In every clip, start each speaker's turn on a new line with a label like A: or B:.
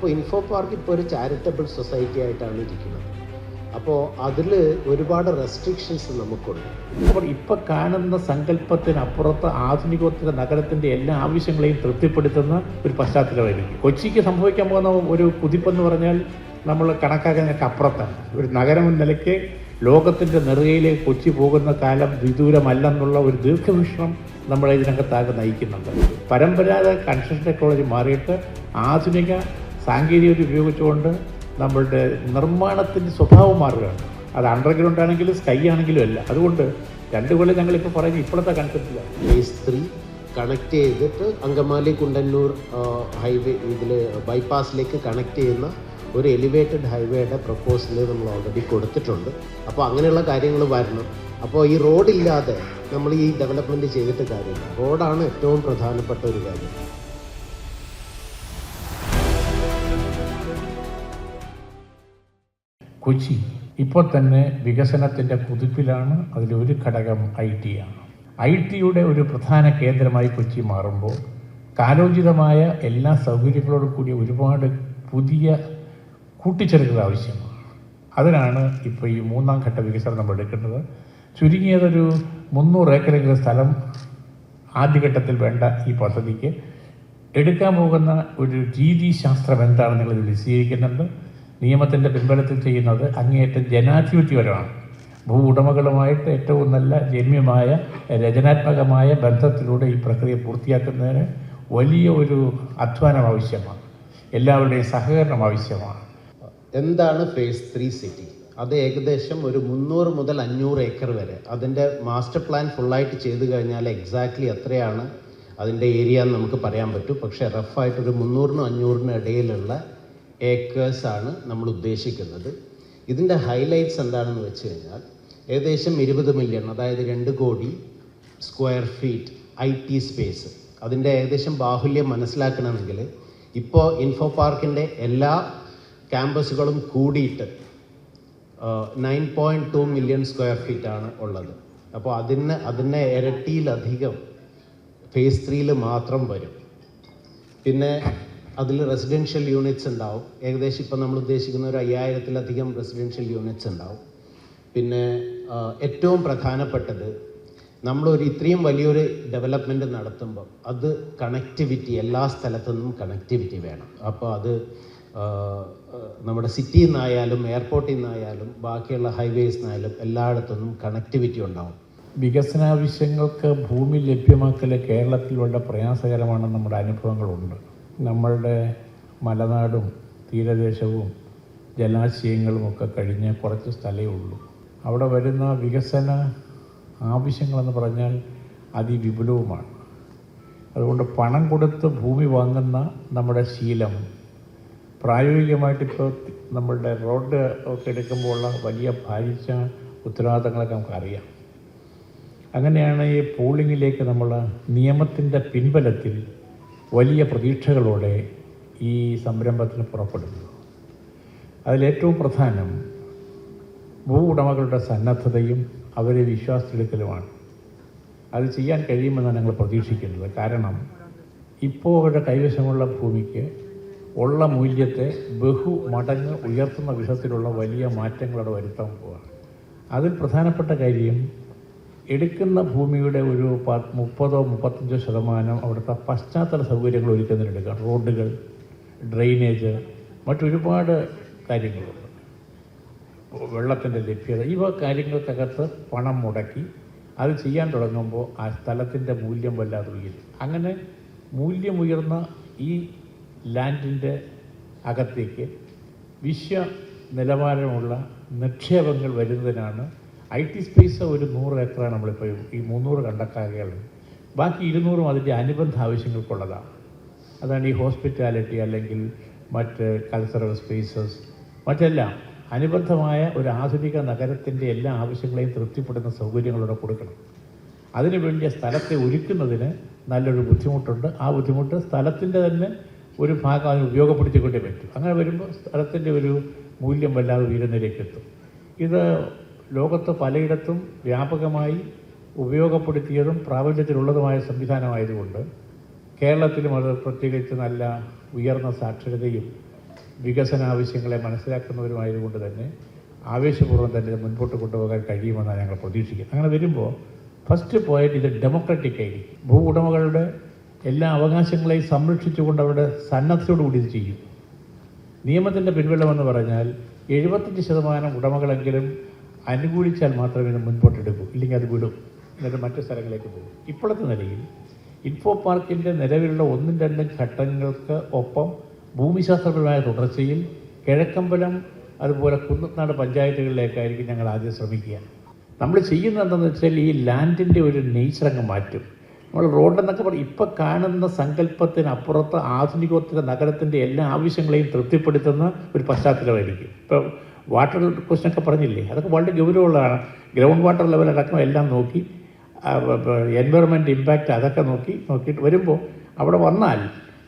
A: അപ്പോൾ info park ഇപ്പോൾ ഒരു ചാരിറ്റബിൾ സൊസൈറ്റി ആയിട്ടാണ് ഇരിക്കുന്നത്. അപ്പോൾ അതിൽ ഒരുപാട് റെസ്ട്രിക്ഷൻസ് നമുക്കുണ്ട്.
B: അപ്പോൾ ഇപ്പോൾ കാണുന്ന സങ്കല്പത്തിനപ്പുറത്ത് ആധുനികോത്തര നഗരത്തിന്റെ എല്ലാ ആവശ്യങ്ങളെയും തൃപ്തിപ്പെടുത്തുന്ന ഒരു പശ്ചാത്തലമായിരിക്കും. കൊച്ചിക്ക് സംഭവിക്കാൻ പോകുന്ന ഒരു കുതിപ്പെന്ന് പറഞ്ഞാൽ നമ്മൾ കണക്കാക്കുന്നതിനൊക്കെ അപ്പുറത്താണ്. ഒരു നഗരം എന്ന നിലയ്ക്ക് ലോകത്തിന്റെ നെറുകയിലേക്ക് കൊച്ചി പോകുന്ന കാലം വിദൂരമല്ലെന്നുള്ള ഒരു ദീർഘവീക്ഷണം നമ്മളെ ഇതിനകത്താകെ നയിക്കുന്നുണ്ട്. പരമ്പരാഗത കൺസ്ട്രക്ഷൻ ടെക്നോളജി മാറിയിട്ട് ആധുനിക സാങ്കേതികത ഉപയോഗിച്ചുകൊണ്ട് നമ്മളുടെ നിർമ്മാണത്തിന്റെ സ്വഭാവം മാറുകയാണ്. അത് അണ്ടർഗ്രൗണ്ട് ആണെങ്കിലും സ്കൈ ആണെങ്കിലും അല്ല. അതുകൊണ്ട് രണ്ട് കൊല്ലം ഞങ്ങളിപ്പോൾ പറയുന്നത് ഇപ്പോഴത്തെ കൺസെപ്റ്റിലാണ്
A: ഫേസ് ത്രീ കണക്ട് ചെയ്തിട്ട് അങ്കമാലി കുണ്ടന്നൂർ ഹൈവേ ഇതിൽ ബൈപ്പാസിലേക്ക് കണക്ട് ചെയ്യുന്ന ഒരു എലിവേറ്റഡ് ഹൈവേയുടെ പ്രപ്പോസൽ നമ്മൾ ഓൾറെഡി കൊടുത്തിട്ടുണ്ട്. അപ്പോൾ അങ്ങനെയുള്ള കാര്യങ്ങൾ വരണം. അപ്പോൾ ഈ റോഡില്ലാതെ നമ്മൾ ഈ ഡെവലപ്മെന്റ് ചെയ്തിട്ട് കാര്യമില്ല. റോഡാണ് ഏറ്റവും പ്രധാനപ്പെട്ട ഒരു കാര്യം.
B: കൊച്ചി. ഇപ്പോൾ തന്നെ വികസനത്തിന്റെ കുതിപ്പിലാണ് അതിലൊരു ഘടകം ഐ ടി ആണ്. ഐ ടിയുടെ ഒരു പ്രധാന കേന്ദ്രമായി കൊച്ചി മാറുമ്പോൾ കാലോചിതമായ എല്ലാ സൗകര്യങ്ങളോടും കൂടി ഒരുപാട് പുതിയ കൂട്ടിച്ചേർക്കൽ ആവശ്യമാണ്. അതിനാണ് ഇപ്പോൾ ഈ മൂന്നാം ഘട്ട വികസനം നമ്മൾ എടുക്കുന്നത് ചുരുങ്ങിയതൊരു മുന്നൂറ് ഏക്കറെങ്കിലും സ്ഥലം ആദ്യഘട്ടത്തിൽ വേണ്ട ഈ പദ്ധതിക്ക് എടുക്കാൻ പോകുന്ന ഒരു രീതിശാസ്ത്രം നിങ്ങൾ വിശദീകരിക്കുന്നുണ്ട്. നിയമത്തിന്റെ പിൻബലത്തിൽ ചെയ്യുന്നത് അങ്ങേയറ്റം ജനാധിപത്യപരമാണ്. ഭൂ ഉടമകളുമായിട്ട് ഏറ്റവും നല്ല ജന്യമായ രചനാത്മകമായ ബന്ധത്തിലൂടെ ഈ പ്രക്രിയ പൂർത്തിയാക്കുന്നതിന് വലിയ ഒരു അധ്വാനം ആവശ്യമാണ്. എല്ലാവരുടെയും സഹകരണം ആവശ്യമാണ്.
A: എന്താണ് ഫേസ് ത്രീ സിറ്റി അത് ഏകദേശം ഒരു മുന്നൂറ് മുതൽ അഞ്ഞൂറ് ഏക്കർ വരെ. അതിന്റെ മാസ്റ്റർ പ്ലാൻ ഫുള്ളായിട്ട് ചെയ്തു കഴിഞ്ഞാൽ എക്സാക്ട്ലി എത്രയാണ്? അതിന്റെ ഏരിയ എന്ന് നമുക്ക് പറയാൻ പറ്റും. പക്ഷേ റഫായിട്ട് ഒരു മുന്നൂറിനും അഞ്ഞൂറിനും ഇടയിലുള്ള ഏക്കേഴ്സ് ആണ് നമ്മൾ ഉദ്ദേശിക്കുന്നത്. ഇതിന്റെ ഹൈലൈറ്റ്സ് എന്താണെന്ന് വെച്ച് കഴിഞ്ഞാൽ ഏകദേശം ഇരുപത് മില്യൺ അതായത് രണ്ട് കോടി square feet I T space അതിന്റെ ഏകദേശം ബാഹുല്യം മനസ്സിലാക്കണമെങ്കിൽ ഇപ്പോൾ ഇൻഫോ പാർക്കിന്റെ എല്ലാ ക്യാമ്പസുകളും കൂടിയിട്ട് nine point two million square ഫീറ്റാണ് ഉള്ളത്. അപ്പോൾ അതിന് അതിനെ ഇരട്ടിയിലധികം ഫേസ് ത്രീയിൽ മാത്രം വരും. പിന്നെ അതിൽ റെസിഡൻഷ്യൽ യൂണിറ്റ്സ് ഉണ്ടാവും. ഏകദേശം ഇപ്പം നമ്മൾ ഉദ്ദേശിക്കുന്ന ഒരു അയ്യായിരത്തിലധികം റെസിഡൻഷ്യൽ യൂണിറ്റ്സ് ഉണ്ടാവും. പിന്നെ ഏറ്റവും പ്രധാനപ്പെട്ടത് നമ്മളൊരു ഇത്രയും വലിയൊരു ഡെവലപ്മെന്റ് നടത്തുമ്പോൾ അത് കണക്ടിവിറ്റി എല്ലാ സ്ഥലത്തു നിന്നും കണക്ടിവിറ്റി വേണം. അപ്പോൾ അത് നമ്മുടെ സിറ്റിയിൽ നിന്നായാലും എയർപോർട്ടിൽ നിന്നായാലും ബാക്കിയുള്ള ഹൈവേസ് നിന്നായാലും എല്ലായിടത്തുനിന്നും കണക്ടിവിറ്റി ഉണ്ടാവും.
B: വികസനാവശ്യങ്ങൾക്ക് ഭൂമി ലഭ്യമാക്കൽ കേരളത്തിലുള്ള പ്രയാസകരമാണ് നമ്മുടെ അനുഭവങ്ങളുണ്ട്. നമ്മളുടെ മലനാടും തീരദേശവും ജലാശയങ്ങളും ഒക്കെ കഴിഞ്ഞ് കുറച്ച് സ്ഥലമേ ഉള്ളൂ. അവിടെ വരുന്ന വികസന ആവശ്യങ്ങളെന്ന് പറഞ്ഞാൽ അതിവിപുലവുമാണ്. അതുകൊണ്ട് പണം കൊടുത്ത് ഭൂമി വാങ്ങുന്ന നമ്മുടെ ശീലം പ്രായോഗികമായിട്ടിപ്പോൾ നമ്മളുടെ റോഡ് ഒക്കെ എടുക്കുമ്പോഴുള്ള വലിയ ഭാരിച്ച ഉത്തരവാദിത്തങ്ങളൊക്കെ നമുക്കറിയാം. അങ്ങനെയാണ് ഈ പോളിങ്ങിലേക്ക് നമ്മൾ നിയമത്തിന്റെ പിൻബലത്തിൽ വലിയ പ്രതീക്ഷകളോടെ ഈ സംരംഭത്തിന് പുറപ്പെടുന്നത് അതിലേറ്റവും പ്രധാനം ഭൂ ഉടമകളുടെ സന്നദ്ധതയും അവരെ വിശ്വാസത്തിലെടുക്കലുമാണ്. അത് ചെയ്യാൻ കഴിയുമെന്നാണ് ഞങ്ങൾ പ്രതീക്ഷിക്കുന്നത്. കാരണം ഇപ്പോൾ അവരുടെ കൈവശമുള്ള ഭൂമിക്ക് ഉള്ള മൂല്യത്തെ ബഹു മടങ്ങ് ഉയർത്തുന്ന വിധത്തിലുള്ള വലിയ മാറ്റങ്ങൾ അവിടെ വരുത്താൻ പോവുകയാണ് അതിൽ പ്രധാനപ്പെട്ട കാര്യം എടുക്കുന്ന ഭൂമിയുടെ ഒരു മുപ്പതോ മുപ്പത്തഞ്ചോ ശതമാനം അവിടുത്തെ പശ്ചാത്തല സൗകര്യങ്ങൾ ഒരുക്കുന്നതിനെടുക്കുക റോഡുകൾ ഡ്രെയിനേജ് മറ്റൊരുപാട് കാര്യങ്ങളുണ്ട്. വെള്ളത്തിന്റെ ലഭ്യത ഇവ കാര്യങ്ങൾക്കകത്ത് പണം മുടക്കി അത് ചെയ്യാൻ തുടങ്ങുമ്പോൾ ആ സ്ഥലത്തിന്റെ മൂല്യം വല്ലാതെ ഉയരും. അങ്ങനെ മൂല്യമുയർന്ന ഈ ലാൻഡിന്റെ അകത്തേക്ക് വിശ്വ നിലവാരമുള്ള നിക്ഷേപങ്ങൾ വരുന്നതിനാണ് ഐ ടി സ്പേസ് ഒരു നൂറ് ഏക്കറാണ് നമ്മളിപ്പോൾ ഈ മുന്നൂറ് കണ്ടക്കാകെയുള്ളത് ബാക്കി ഇരുന്നൂറും അതിന്റെ അനുബന്ധ ആവശ്യങ്ങൾക്കുള്ളതാണ്. അതാണ് ഈ ഹോസ്പിറ്റാലിറ്റി അല്ലെങ്കിൽ മറ്റ് കൾച്ചറൽ സ്പേസസ് മറ്റെല്ലാം അനുബന്ധമായ ഒരു ആധുനിക നഗരത്തിന്റെ എല്ലാ ആവശ്യങ്ങളെയും തൃപ്തിപ്പെടുന്ന സൗകര്യങ്ങളോടെ കൊടുക്കണം. അതിനു വേണ്ടിയ സ്ഥലത്തെ ഒരുക്കുന്നതിന് നല്ലൊരു ബുദ്ധിമുട്ടുണ്ട്. ആ ബുദ്ധിമുട്ട് സ്ഥലത്തിന്റെ തന്നെ ഒരു ഭാഗം അതിന് ഉപയോഗപ്പെടുത്തിക്കൊണ്ടേ പറ്റും. അങ്ങനെ വരുമ്പോൾ സ്ഥലത്തിന്റെ ഒരു മൂല്യം വല്ലാതെ ഉയരുന്നതിലേക്ക് എത്തും. ഇത് ലോകത്ത് പലയിടത്തും വ്യാപകമായി ഉപയോഗപ്പെടുത്തിയതും പ്രാബല്യത്തിലുള്ളതുമായ സംവിധാനമായതുകൊണ്ട് കേരളത്തിലും അത് പ്രത്യേകിച്ച് നല്ല ഉയർന്ന സാക്ഷരതയും വികസന ആവശ്യങ്ങളെ മനസ്സിലാക്കുന്നവരുമായതുകൊണ്ട് തന്നെ ആവേശപൂർവം തന്നെ മുൻപോട്ട് കൊണ്ടുപോകാൻ കഴിയുമെന്നാണ് ഞങ്ങൾ പ്രതീക്ഷിക്കുന്നത്. അങ്ങനെ വരുമ്പോൾ ഫസ്റ്റ് പോയിന്റ് ഇത് ഡെമോക്രാറ്റിക് ആയിരിക്കും ഭൂ ഉടമകളുടെ എല്ലാ അവകാശങ്ങളെയും സംരക്ഷിച്ചുകൊണ്ട് അവരുടെ സന്നദ്ധയോടുകൂടി ഇത് ചെയ്യും. നിയമത്തിന്റെ പിൻവലമെന്ന് പറഞ്ഞാൽ എഴുപത്തഞ്ച് ശതമാനം ഉടമകളെങ്കിലും അനുകൂലിച്ചാൽ മാത്രമേ ഇത് മുൻപോട്ടെടുക്കൂ. ഇല്ലെങ്കിൽ അത് വിടും. എന്നിട്ട് മറ്റു സ്ഥലങ്ങളിലേക്ക് പോകും. ഇപ്പോഴത്തെ നിലയിൽ ഇൻഫോ പാർക്കിന്റെ നിലവിലുള്ള ഒന്നും രണ്ടും ഘട്ടങ്ങൾക്ക് ഒപ്പം ഭൂമിശാസ്ത്രപരമായ തുടർച്ചയിൽ കിഴക്കമ്പലം അതുപോലെ കുന്നത്നാട് പഞ്ചായത്തുകളിലേക്കായിരിക്കും ഞങ്ങൾ ആദ്യം ശ്രമിക്കുക. നമ്മൾ ചെയ്യുന്നത് എന്താണെന്ന് വെച്ചാൽ ഈ ലാൻഡിന്റെ ഒരു നേച്ചർ അങ്ങ് മാറ്റും. നമ്മൾ റോഡെന്നൊക്കെ പറയും ഇപ്പം കാണുന്ന സങ്കല്പത്തിനപ്പുറത്ത് ആധുനികോത്തര നഗരത്തിന്റെ എല്ലാ ആവശ്യങ്ങളെയും തൃപ്തിപ്പെടുത്തുന്ന ഒരു പശ്ചാത്തലമായിരിക്കും. ഇപ്പോൾ വാട്ടർ ക്വസ്റ്റനൊക്കെ പറഞ്ഞില്ലേ? അതൊക്കെ വളരെ ഗൗരവമുള്ളതാണ്. ഗ്രൗണ്ട് വാട്ടർ ലെവലടക്കം എല്ലാം നോക്കി എൻവയറമെന്റ് ഇമ്പാക്റ്റ് അതൊക്കെ നോക്കി നോക്കിയിട്ട് വരുമ്പോൾ അവിടെ വന്നാൽ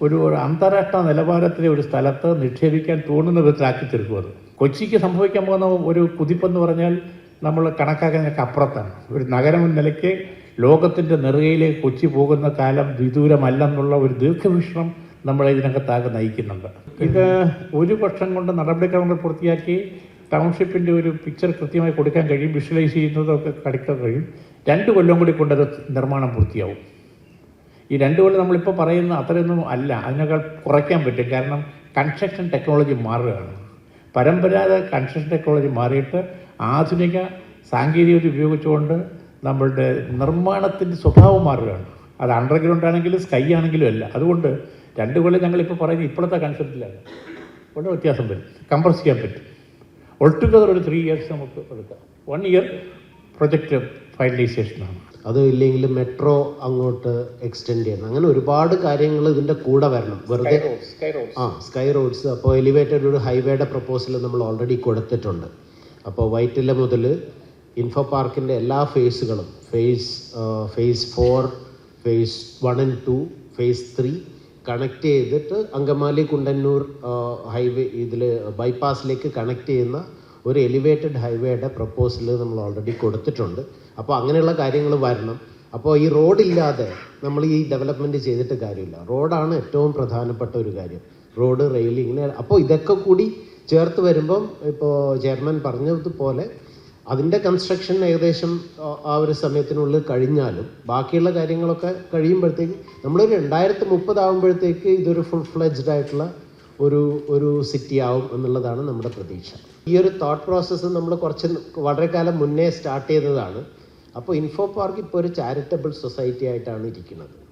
B: ഒരു അന്താരാഷ്ട്ര നിലവാരത്തിലെ ഒരു സ്ഥലത്ത് നിക്ഷേപിക്കാൻ തോന്നുന്ന വിധത്തിലാക്കി തീർക്കും അത്. കൊച്ചിക്ക് സംഭവിക്കാൻ പോകുന്ന ഒരു കുതിപ്പെന്ന് പറഞ്ഞാൽ നമ്മൾ കണക്കാക്കുന്നതൊക്കെ അപ്പുറത്താണ്. ഒരു നഗരം നിലയ്ക്ക് ലോകത്തിന്റെ നെറുകയിലേക്ക് കൊച്ചി പോകുന്ന കാലം വിദൂരമല്ലെന്നുള്ള ഒരു ദീർഘവീക്ഷണം നമ്മളെ ഇതിനകത്താകെ നയിക്കുന്നുണ്ട്. ഇത് ഒരു വർഷം കൊണ്ട് നടപടിക്രമങ്ങൾ പൂർത്തിയാക്കി ടൗൺഷിപ്പിന്റെ ഒരു പിക്ചർ കൃത്യമായി കൊടുക്കാൻ കഴിയും വിഷ്വലൈസ് ചെയ്യുന്നതൊക്കെ കടിക്കാൻ കഴിയും. രണ്ട് കൊല്ലം കൂടി കൊണ്ടത് നിർമ്മാണം പൂർത്തിയാവും. ഈ രണ്ട് കൊല്ലം നമ്മളിപ്പോൾ പറയുന്ന അത്രയൊന്നും അല്ല. അതിനേക്കാൾ കുറയ്ക്കാൻ പറ്റും. കാരണം കൺസ്ട്രക്ഷൻ ടെക്നോളജി മാറുകയാണ്. പരമ്പരാഗത കൺസ്ട്രക്ഷൻ ടെക്നോളജി മാറിയിട്ട് ആധുനിക സാങ്കേതികവിദ്യ ഉപയോഗിച്ചുകൊണ്ട് നമ്മളുടെ നിർമ്മാണത്തിന്റെ സ്വഭാവം മാറുകയാണ്. അത് അണ്ടർഗ്രൗണ്ട് ആണെങ്കിലും സ്കൈ ആണെങ്കിലും അല്ല. അതുകൊണ്ട് രണ്ട് കൊല്ലം ഞങ്ങളിപ്പോൾ പറയുന്നത് ഇപ്പോഴത്തെ കൺസെപ്റ്റിലല്ല വളരെ വ്യത്യാസം വരും. കംപ്രസ് ചെയ്യാൻ പറ്റും. ഒൾട്ടുഗദർ ഒരു ത്രീ ഇയേഴ്സ് നമുക്ക് എടുക്കാം. വൺ ഇയർ പ്രൊജക്റ്റ് ഫൈനലൈസേഷനാണ്
A: അത് ഇല്ലെങ്കിൽ മെട്രോ അങ്ങോട്ട് എക്സ്റ്റെൻഡ് ചെയ്യണം. അങ്ങനെ ഒരുപാട് കാര്യങ്ങൾ ഇതിന്റെ കൂടെ വരണം. വെറുതെ ആ സ്കൈ റോഡ്സ് അപ്പോൾ എലിവേറ്റഡ് ഒരു ഹൈവേയുടെ പ്രപ്പോസൽ നമ്മൾ ഓൾറെഡി കൊടുത്തിട്ടുണ്ട്. അപ്പോൾ വൈറ്റില മുതൽ ഇൻഫോ പാർക്കിന്റെ എല്ലാ ഫേസുകളും phase phase four phase one and two phase three connect ചെയ്തിട്ട് അങ്കമാലി കുണ്ടന്നൂർ ഹൈവേ ഇതിൽ ബൈപ്പാസിലേക്ക് കണക്ട് ചെയ്യുന്ന ഒരു എലിവേറ്റഡ് ഹൈവേയുടെ പ്രപ്പോസൽ നമ്മൾ ഓൾറെഡി കൊടുത്തിട്ടുണ്ട്. അപ്പോൾ അങ്ങനെയുള്ള കാര്യങ്ങൾ വരണം. അപ്പോൾ ഈ റോഡില്ലാതെ നമ്മൾ ഈ ഡെവലപ്മെന്റ് ചെയ്തിട്ട് കാര്യമില്ല. റോഡാണ് ഏറ്റവും പ്രധാനപ്പെട്ട ഒരു കാര്യം. റോഡ് റെയിൽ ഇങ്ങനെ അപ്പോൾ ഇതൊക്കെ കൂടി ചേർത്ത് വരുമ്പം ഇപ്പോൾ ചെയർമാൻ പറഞ്ഞതുപോലെ അതിന്റെ കൺസ്ട്രക്ഷൻ ഏകദേശം ആ- ഒരു സമയത്തിനുള്ളിൽ കഴിഞ്ഞാലും ബാക്കിയുള്ള കാര്യങ്ങളൊക്കെ കഴിയുമ്പോഴത്തേക്ക് നമ്മളൊരു രണ്ടായിരത്തി മുപ്പതാകുമ്പോഴത്തേക്ക് ഇതൊരു ഫുൾ ഫ്ലെജ്ഡ് ആയിട്ടുള്ള ഒരു ഒരു സിറ്റി ആവും എന്നുള്ളതാണ് നമ്മുടെ പ്രതീക്ഷ. ഈ ഒരു തോട്ട് പ്രോസസ്സ് നമ്മൾ കുറച്ച് വളരെ കാലം മുന്നേ സ്റ്റാർട്ട് ചെയ്തതാണ്. അപ്പോൾ ഇൻഫോ പാർക്ക് ഇപ്പോൾ ഒരു ചാരിറ്റബിൾ സൊസൈറ്റി ആയിട്ടാണ് ഇരിക്കുന്നത്.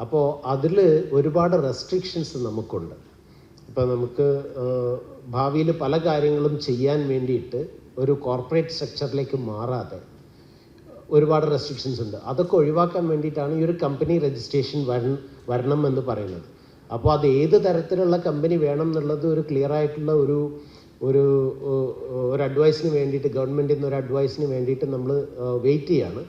A: അപ്പോൾ അതിൽ ഒരുപാട് റെസ്ട്രിക്ഷൻസ് നമുക്കുണ്ട്. ഇപ്പോൾ നമുക്ക് ഭാവിയിൽ പല കാര്യങ്ങളും ചെയ്യാൻ വേണ്ടിയിട്ട് ഒരു കോർപ്പറേറ്റ് സ്ട്രക്ചറിലേക്ക് മാറാതെ ഒരുപാട് റെസ്ട്രിക്ഷൻസ് ഉണ്ട്. അതൊക്കെ ഒഴിവാക്കാൻ വേണ്ടിയിട്ടാണ് ഈ ഒരു കമ്പനി രജിസ്ട്രേഷൻ വരണം വരണം എന്ന് പറയുന്നത്. അപ്പോൾ അത് ഏത് തരത്തിലുള്ള കമ്പനി വേണം എന്നുള്ളത് ഒരു ക്ലിയർ ആയിട്ടുള്ള ഒരു ഒരു ഒരു അഡ്വൈസിന് വേണ്ടിയിട്ട് ഗവൺമെന്റിൽ നിന്ന് ഒരു അഡ്വൈസിന് വേണ്ടിയിട്ട് നമ്മൾ വെയിറ്റ് ചെയ്യാണ്.